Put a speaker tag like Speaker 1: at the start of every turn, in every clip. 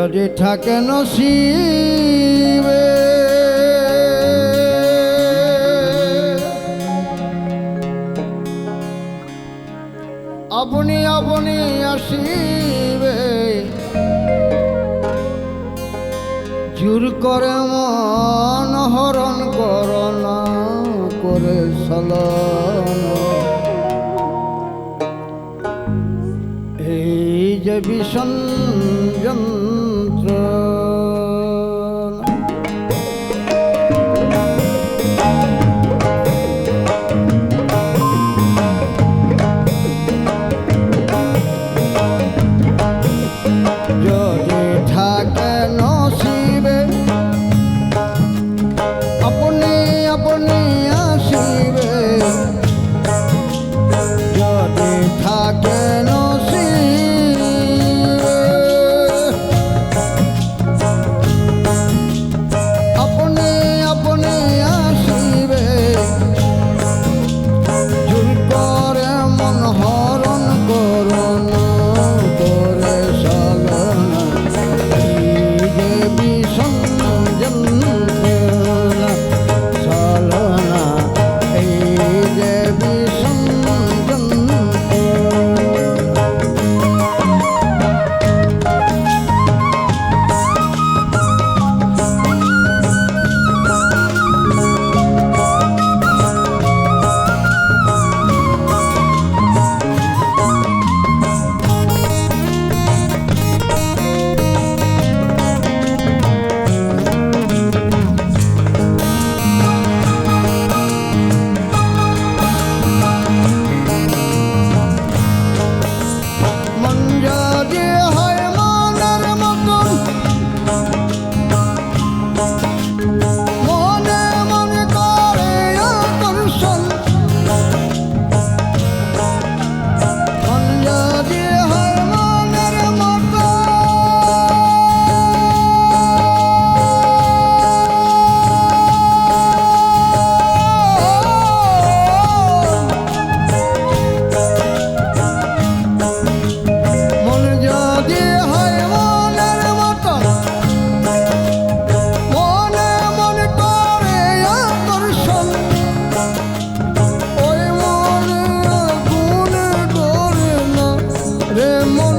Speaker 1: যদি থাকে নসিবে। আপনি আপনি আসিবে। জোর করে মন হরণ করনা করে সলন এই যে ভীষণ love. 什么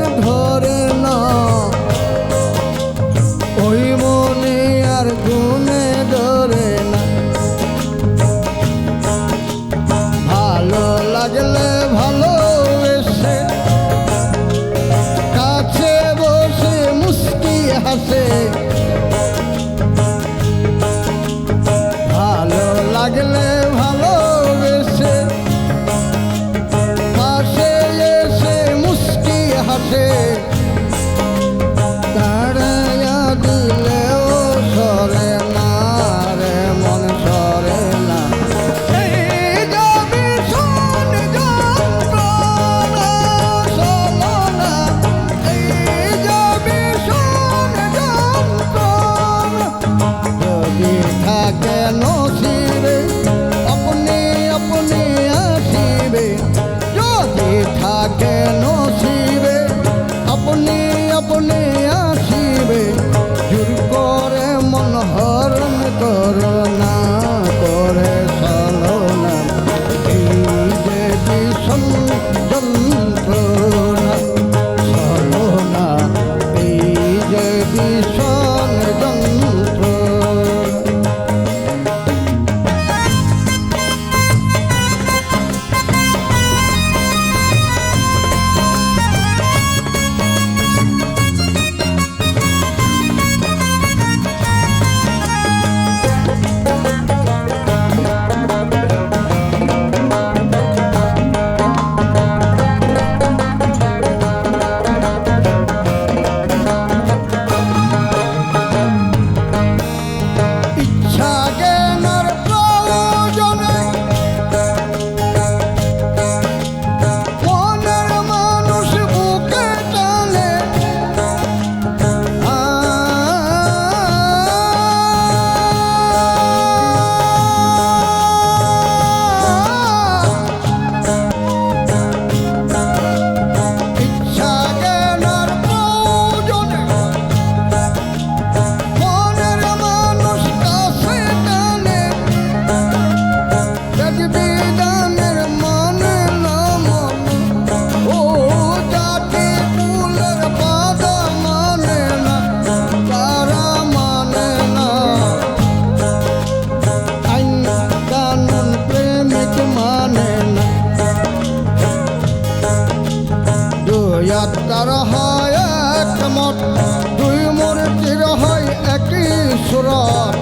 Speaker 1: রস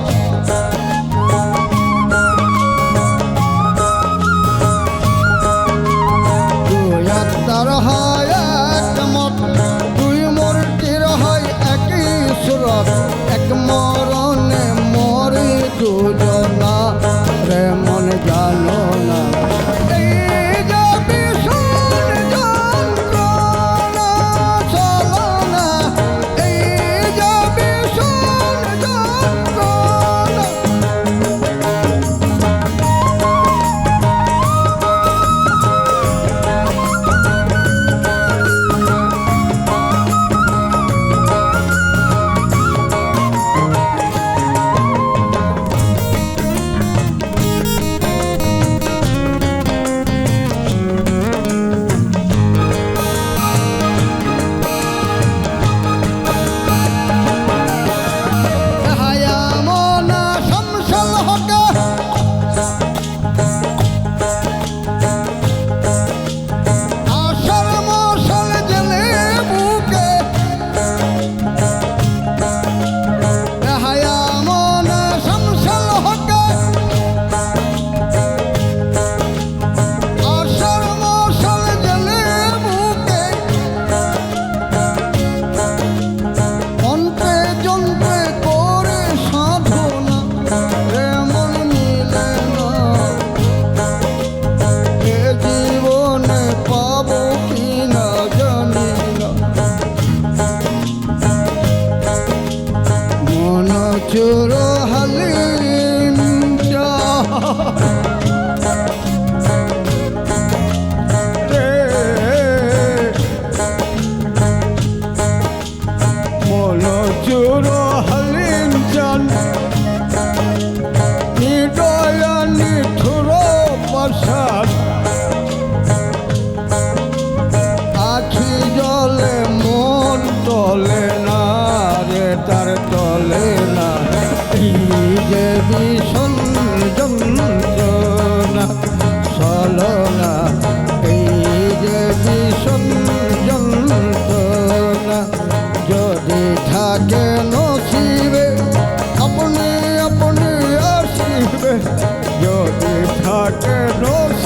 Speaker 1: দুই আত্মার হয় একমত দুই মূর্তির হয় একই সুরত মরণে মরি দুজনা। বিষণ যন্ত্রণা সলনা, এই যে বিষণ যন্ত্রণা যদি থাকে নসিবে, আপনি আপনি আসিবে, যদি থাকে নসিবে